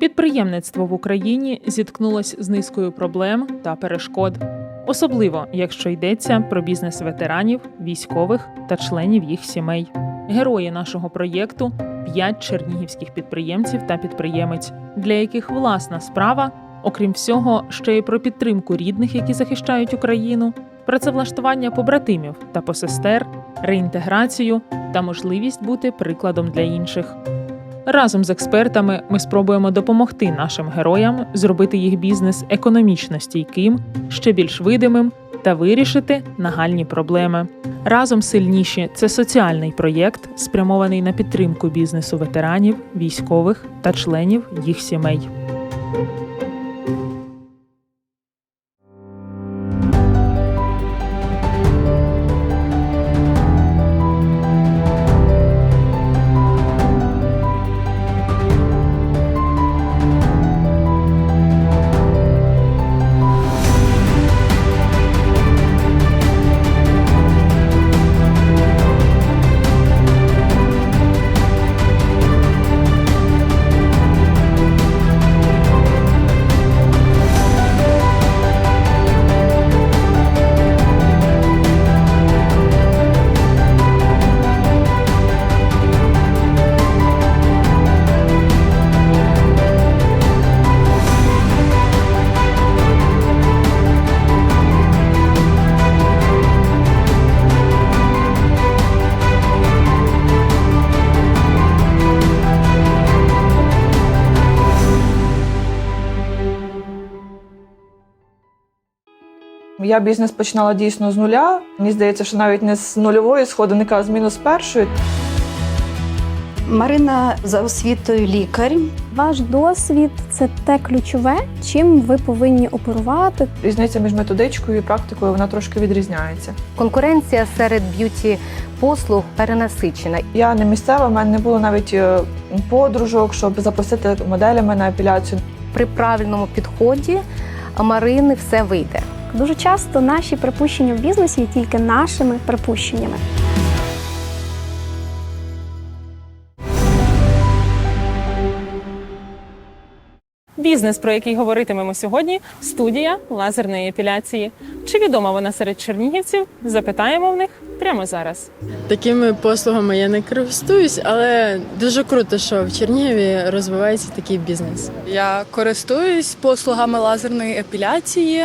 Підприємництво в Україні зіткнулось з низкою проблем та перешкод, особливо якщо йдеться про бізнес ветеранів, військових та членів їх сімей. Герої нашого проєкту п'ять чернігівських підприємців та підприємець, для яких власна справа, окрім всього, ще й про підтримку рідних, які захищають Україну, працевлаштування побратимів та посестер, реінтеграцію та можливість бути прикладом для інших. Разом з експертами ми спробуємо допомогти нашим героям зробити їх бізнес економічно стійким, ще більш видимим та вирішити нагальні проблеми. Разом сильніші це соціальний проєкт, спрямований на підтримку бізнесу ветеранів, військових та членів їх сімей. Я бізнес починала дійсно з нуля. Мені здається, що навіть не з нульової сходинки, а з мінус першої. Марина за освітою лікар. Ваш досвід це те ключове, чим ви повинні оперувати. Різниця між методичкою і практикою вона трошки відрізняється. Конкуренція серед б'юті послуг перенасичена. Я не місцева, в мене не було навіть е, подружок, щоб запросити моделями на епіляцію. При правильному підході Марини все вийде. Дуже часто наші припущення в бізнесі є тільки нашими припущеннями. Бізнес, про який говоритимемо сьогодні, студія лазерної епіляції. Чи відома вона серед чернігівців? Запитаємо в них прямо зараз. Такими послугами я не користуюсь, але дуже круто, що в Чернігові розвивається такий бізнес. Я користуюсь послугами лазерної епіляції,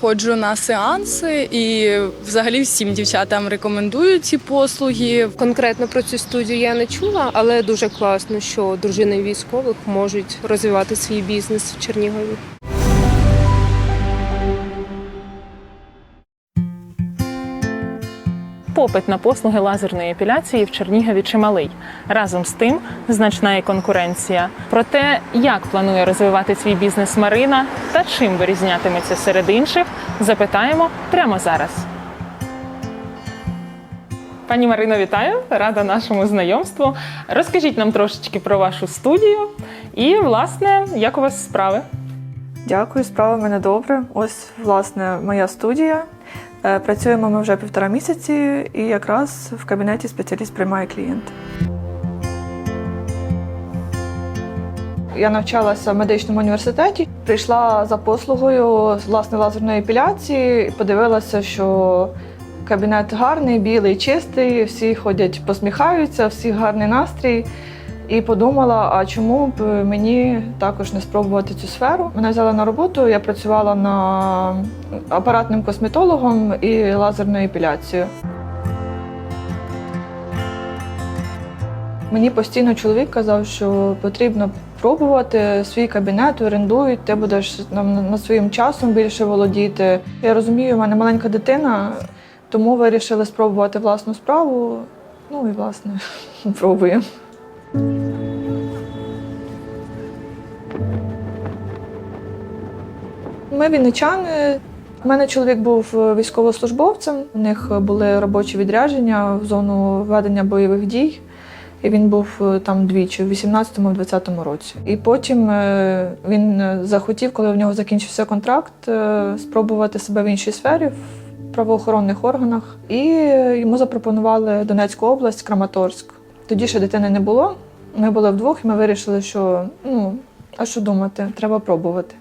ходжу на сеанси і взагалі всім дівчатам рекомендую ці послуги. Конкретно про цю студію я не чула, але дуже класно, що дружини військових можуть розвивати свій бізнес в Чернігові. Попит на послуги лазерної епіляції в Чернігові чималий. Разом з тим значна і конкуренція. Про те, як планує розвивати свій бізнес Марина та чим вирізнятиметься серед інших, запитаємо прямо зараз. Пані Марино, вітаю! Рада нашому знайомству. Розкажіть нам трошечки про вашу студію і, власне, як у вас справи? Дякую, справа в мене добре. Ось, власне, моя студія. Е, Працюємо ми вже півтора місяці, і якраз в кабінеті спеціаліст приймає клієнта. Я навчалася в медичному університеті, прийшла за послугою власне лазерної епіляції, подивилася, що кабінет гарний, білий, чистий, всі ходять, посміхаються, всі гарний настрій. І подумала, а чому б мені також не спробувати цю сферу? Мене взяли на роботу, я працювала на апаратним косметологом і лазерною епіляцією. Мені постійно чоловік казав, що потрібно пробувати свій кабінет, орендують, ти будеш нам на своїм часом більше володіти. Я розумію, в мене маленька дитина, тому вирішили спробувати власну справу. Ну і власне пробуємо. Ми вінничани. У мене чоловік був військовослужбовцем. У них були робочі відрядження в зону ведення бойових дій. І він був е, там двічі, в 18-20 році. І потім е, він захотів, коли в нього закінчився контракт, е, спробувати себе в іншій сфері, в правоохоронних органах. І йому запропонували Донецьку область, Краматорськ. Тоді ще дитини не було. Ми були вдвох, і ми вирішили, що ну, а що думати, треба пробувати.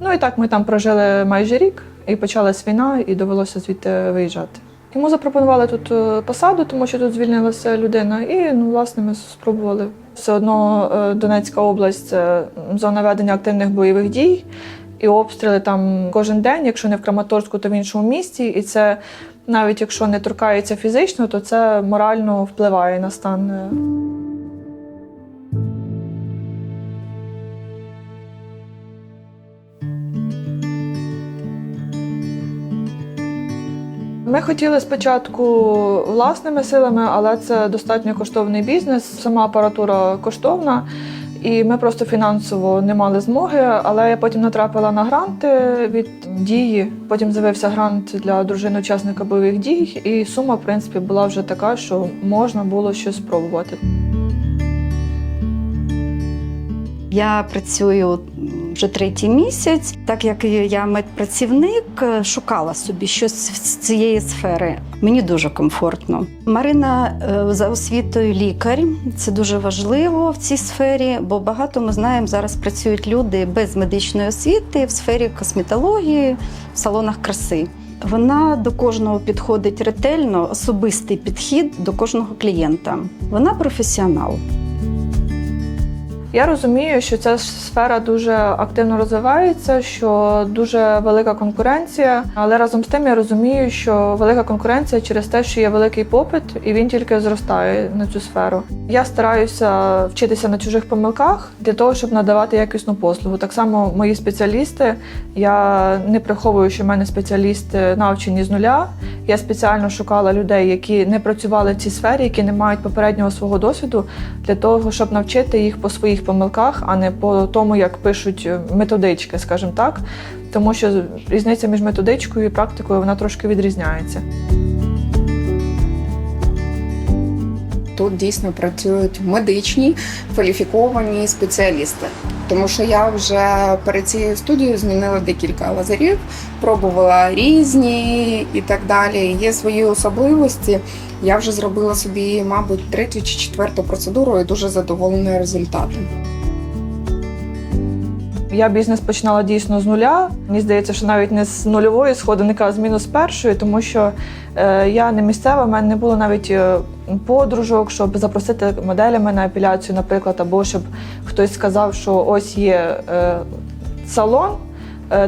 Ну і так ми там прожили майже рік, і почалась війна, і довелося звідти виїжджати. Йому запропонували тут е, посаду, тому що тут звільнилася людина, і ну, власне ми спробували. Все одно е, Донецька область це зона ведення активних бойових дій, і обстріли там кожен день, якщо не в Краматорську, то в іншому місті. І це навіть якщо не торкається фізично, то це морально впливає на стан. е, Ми хотіли спочатку власними силами, але це достатньо коштовний бізнес. Сама апаратура коштовна, і ми просто фінансово не мали змоги. Але я потім натрапила на гранти від дії. Потім з'явився грант для дружини учасника бойових дій, і сума, в принципі, була вже така, що можна було щось спробувати. Я працюю вже третій місяць. Так як я медпрацівник, е, шукала собі щось з цієї сфери. Мені дуже комфортно. Марина е, за освітою лікар. Це дуже важливо в цій сфері, бо багато ми знаємо, зараз працюють люди без медичної освіти в сфері косметології, в салонах краси. Вона до кожного підходить ретельно, особистий підхід до кожного клієнта. Вона професіонал. Я розумію, що ця сфера дуже активно розвивається, що дуже велика конкуренція. Але разом з тим я розумію, що велика конкуренція через те, що є великий попит, і він тільки зростає на цю сферу. Я стараюся вчитися на чужих помилках для того, щоб надавати якісну послугу. Так само мої спеціалісти. Я не приховую, що в мене спеціалісти навчені з нуля. Я спеціально шукала людей, які не працювали в цій сфері, які не мають попереднього свого досвіду, для того, щоб навчити їх по своїх помилках, а не по тому, як пишуть методички, скажімо так. Тому що різниця між методичкою і практикою вона трошки відрізняється. Тут дійсно працюють медичні кваліфіковані спеціалісти. Тому що я вже перед цією студією змінила декілька лазерів, пробувала різні і так далі. Є свої особливості. Я вже зробила собі, мабуть, третю чи четверту процедуру і дуже задоволена результатом. Я бізнес починала дійсно з нуля. Мені здається, що навіть не з нульової сходинки, а з мінус першої, тому що е, я не місцева, в мене не було навіть е, подружок, щоб запросити моделями на епіляцію, наприклад, або щоб хтось сказав, що ось є е, салон.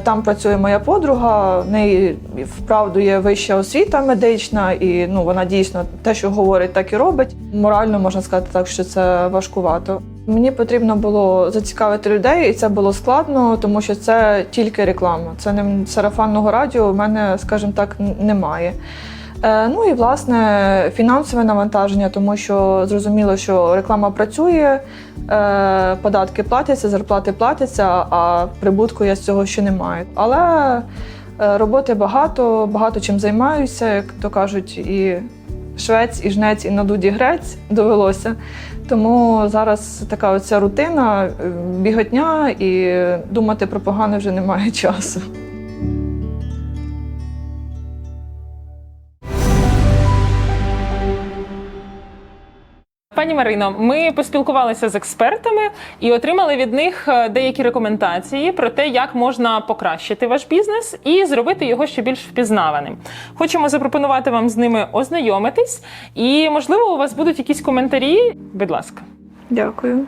Там працює моя подруга, в неї вправду є вища освіта медична, і ну вона дійсно те, що говорить, так і робить. Морально можна сказати так, що це важкувато. Мені потрібно було зацікавити людей, і це було складно, тому що це тільки реклама. Це не сарафанного радіо. У мене, скажімо так, немає. Е, Ну і власне фінансове навантаження, тому що зрозуміло, що реклама працює, е, податки платяться, зарплати платяться, а прибутку я з цього ще не маю. Але е, роботи багато, багато чим займаюся, як то кажуть, і швець, і жнець, і на дуді грець довелося. Тому зараз така оця рутина, е, біготня, і думати про погане вже немає часу. Пані Марино, ми поспілкувалися з експертами і отримали від них е, деякі рекомендації про те, як можна покращити ваш бізнес і зробити його ще більш впізнаваним. Хочемо запропонувати вам з ними ознайомитись, і можливо, у вас будуть якісь коментарі. Будь ласка. Дякую.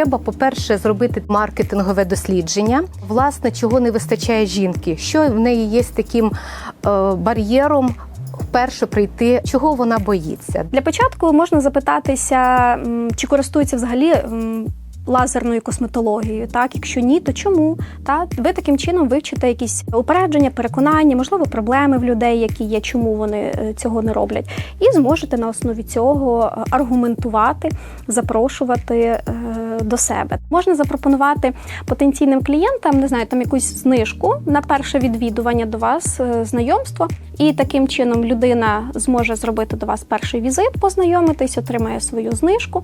Треба, по-перше, зробити маркетингове дослідження. Власне, чого не вистачає жінки, що в неї є таким е, бар'єром. Вперше прийти, чого вона боїться. Для початку можна запитатися, чи користується взагалі лазерною косметологією. Так, якщо ні, то чому? Так, ви таким чином вивчите якісь упередження, переконання, можливо, проблеми в людей, які є, чому вони е, цього не роблять, і зможете на основі цього е, аргументувати, запрошувати до себе. Можна запропонувати потенційним клієнтам, не знаю, там якусь знижку на перше відвідування до вас, е, знайомство. І таким чином людина зможе зробити до вас перший візит, познайомитись, отримає свою знижку.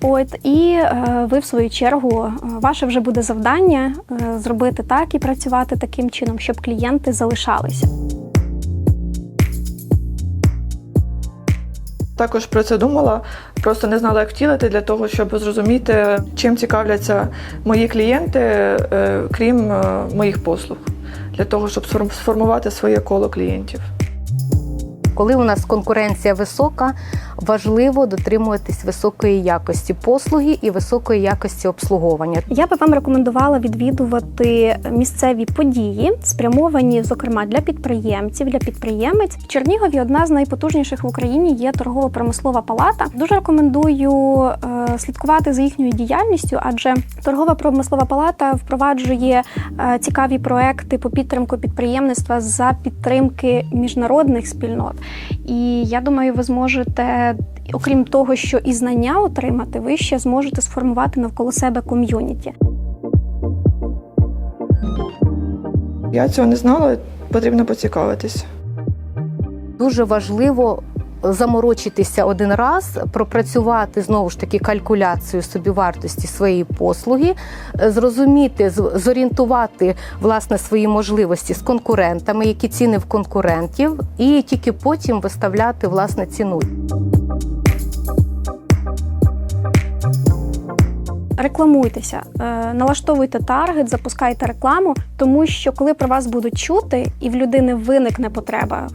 От і е, ви, в свою чергу, е, ваше вже буде завдання зробити так і працювати таким чином, щоб клієнти залишалися. Також про це думала, просто не знала, як втілити для того, щоб зрозуміти, чим цікавляться мої клієнти, е, крім е, моїх послуг, для того, щоб сформувати своє коло клієнтів. Коли у нас конкуренція висока, важливо дотримуватись високої якості послуги і високої якості обслуговування. Я би вам рекомендувала відвідувати місцеві події, спрямовані, зокрема, для підприємців, для підприємець. В Чернігові одна з найпотужніших в Україні є торгово-промислова палата. Дуже рекомендую е, слідкувати за їхньою діяльністю, адже торгова промислова палата впроваджує е, цікаві проекти по підтримку підприємництва за підтримки міжнародних спільнот. І я думаю, ви зможете, окрім того, що і знання отримати, ви ще зможете сформувати навколо себе ком'юніті. Я цього не знала, потрібно поцікавитись. Дуже важливо заморочитися один раз, пропрацювати знову ж таки калькуляцію собівартості своєї послуги, е, зрозуміти, з- зорієнтувати власне свої можливості з конкурентами, які ціни в конкурентів, і тільки потім виставляти власне ціну. Рекламуйтеся, е, налаштовуйте таргет, запускайте рекламу, тому що коли про вас будуть чути, і в людини виникне потреба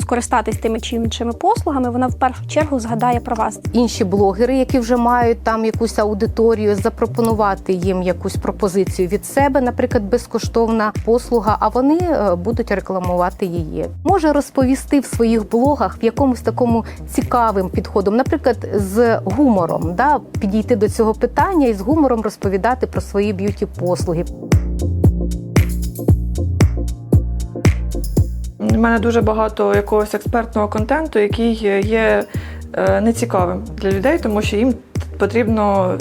скористатись тими чи іншими послугами, вона в першу чергу згадає про вас. Інші блогери, які вже мають там якусь аудиторію, запропонувати їм якусь пропозицію від себе, наприклад, безкоштовна послуга, а вони е, будуть рекламувати її. Може розповісти в своїх блогах в якомусь такому цікавим підходом, наприклад, з гумором, да, підійти до цього питання і з гумором розповідати про свої б'юті послуги. У мене дуже багато якогось експертного контенту, який є е, нецікавим для людей, тому що їм потрібно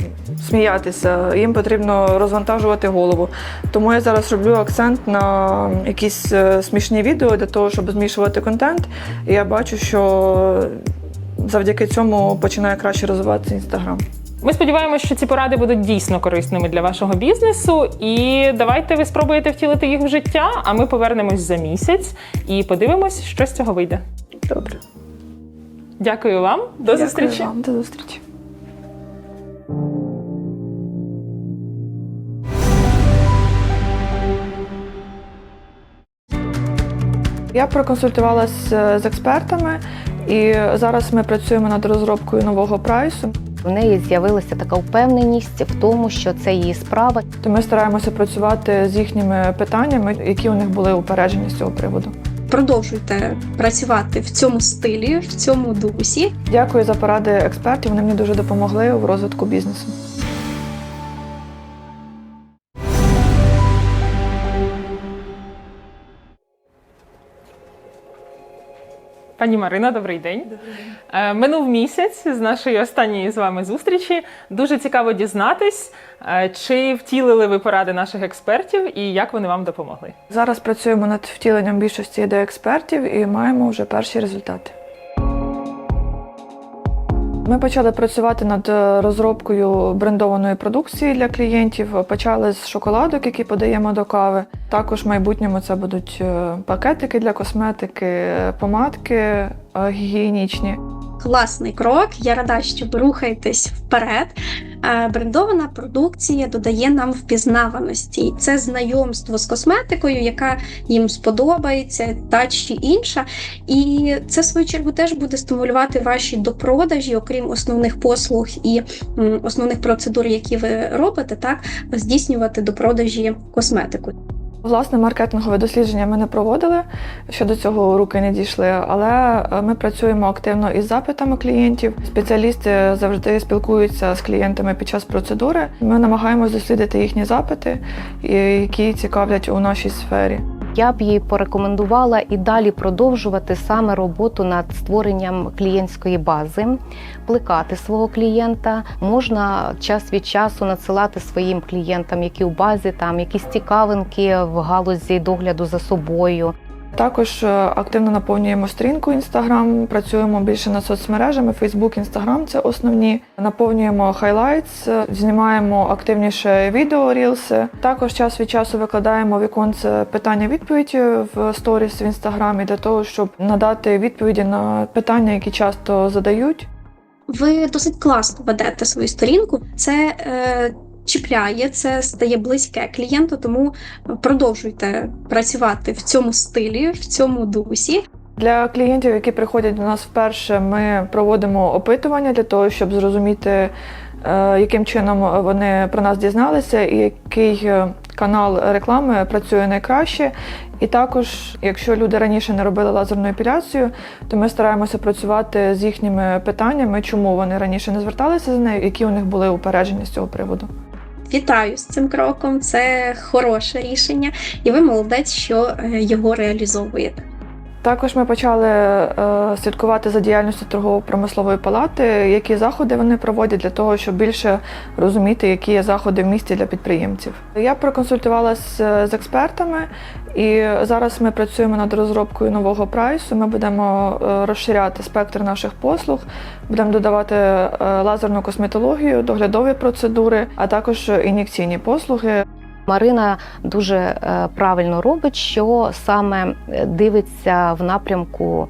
сміятися, їм потрібно розвантажувати голову. Тому я зараз роблю акцент на якісь е, смішні відео для того, щоб змішувати контент. І я бачу, що завдяки цьому починає краще розвиватися інстаграм. Ми сподіваємося, що ці поради будуть дійсно корисними для вашого бізнесу. І давайте ви спробуєте втілити їх в життя. А ми повернемось за місяць і подивимось, що з цього вийде. Добре. Дякую вам. До Дякую зустрічі. вам. До зустрічі. Я проконсультувалася з експертами, і зараз ми працюємо над розробкою нового прайсу. В неї з'явилася така впевненість в тому, що це її справа. То ми стараємося працювати з їхніми питаннями, які у них були упереджені з цього приводу. Продовжуйте працювати в цьому стилі, в цьому дусі. Дякую за поради експертів. Вони мені дуже допомогли в розвитку бізнесу. Пані Марина, добрий день. Е, Минув місяць з нашої останньої з вами зустрічі. Дуже цікаво дізнатись, е, чи втілили ви поради наших експертів і як вони вам допомогли. Зараз працюємо над втіленням більшості ідей експертів і маємо вже перші результати. Ми почали працювати над е, розробкою брендованої продукції для клієнтів. Почали з шоколадок, які подаємо до кави. Також в майбутньому це будуть е, пакетики для косметики, помадки е, гігієнічні. Класний крок. Я рада, що ви рухаєтесь вперед. Е, Брендована продукція додає нам впізнаваності. Це знайомство з косметикою, яка їм сподобається, та чи інша. І це, в свою чергу, теж буде стимулювати ваші допродажі, окрім основних послуг і основних процедур, які ви робите, так здійснювати допродажі косметику. Власне, маркетингове дослідження ми не проводили, щодо цього руки не дійшли, але е, ми працюємо активно із запитами клієнтів. Спеціалісти завжди спілкуються з клієнтами під час процедури. Ми намагаємося дослідити їхні запити, які цікавлять у нашій сфері. Я б їй порекомендувала і далі продовжувати саме роботу над створенням клієнтської бази, плекати свого клієнта. Можна час від часу надсилати своїм клієнтам, які у базі там якісь цікавинки в галузі догляду за собою. Також е, активно наповнюємо сторінку Instagram, працюємо більше над соцмережами, Facebook, Instagram – це основні. Наповнюємо хайлайтс, е, знімаємо активніше відео, рілси. Також час від часу викладаємо віконце питання-відповідь в сторіс в інстаграмі для того, щоб надати відповіді на питання, які часто задають. Ви досить класно ведете свою сторінку. Це е, чіпляє, це стає близьке клієнту, тому продовжуйте працювати в цьому стилі, в цьому дусі. Для клієнтів, які приходять до нас вперше, ми проводимо опитування для того, щоб зрозуміти, е, яким чином вони про нас дізналися, і який е, канал реклами працює найкраще. І також, якщо люди раніше не робили лазерну епіляцію, то ми стараємося працювати з їхніми питаннями, чому вони раніше не зверталися за нею, які у них були упередження з цього приводу. Вітаю з цим кроком. Це хороше рішення, і ви молодець, що е, його реалізовуєте. Також ми почали е, слідкувати за діяльністю торгово-промислової палати, які заходи вони проводять для того, щоб більше розуміти, які є заходи в місті для підприємців. Я проконсультувалася з експертами, і зараз ми працюємо над розробкою нового прайсу. Ми будемо е, розширяти спектр наших послуг, будемо додавати е, лазерну косметологію, доглядові процедури, а також ін'єкційні послуги. Марина дуже е, правильно робить, що саме е, дивиться в напрямку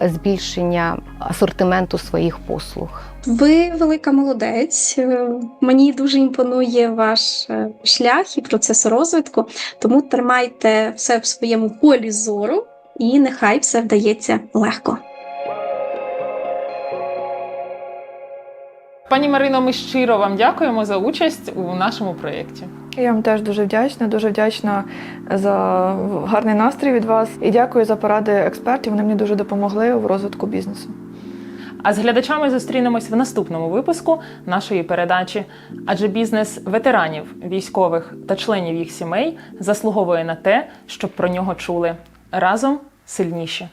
збільшення асортименту своїх послуг. Ви велика молодець. Е, Мені дуже імпонує ваш шлях і процес розвитку, тому тримайте все в своєму полі зору, і нехай все вдається легко. Пані Марино, ми щиро вам дякуємо за участь у нашому проєкті. Я вам теж дуже вдячна, дуже вдячна за гарний настрій від вас і дякую за поради експертів. Вони мені дуже допомогли в розвитку бізнесу. А з глядачами зустрінемось в наступному випуску нашої передачі. Адже бізнес ветеранів, військових та членів їх сімей заслуговує на те, щоб про нього чули разом сильніші.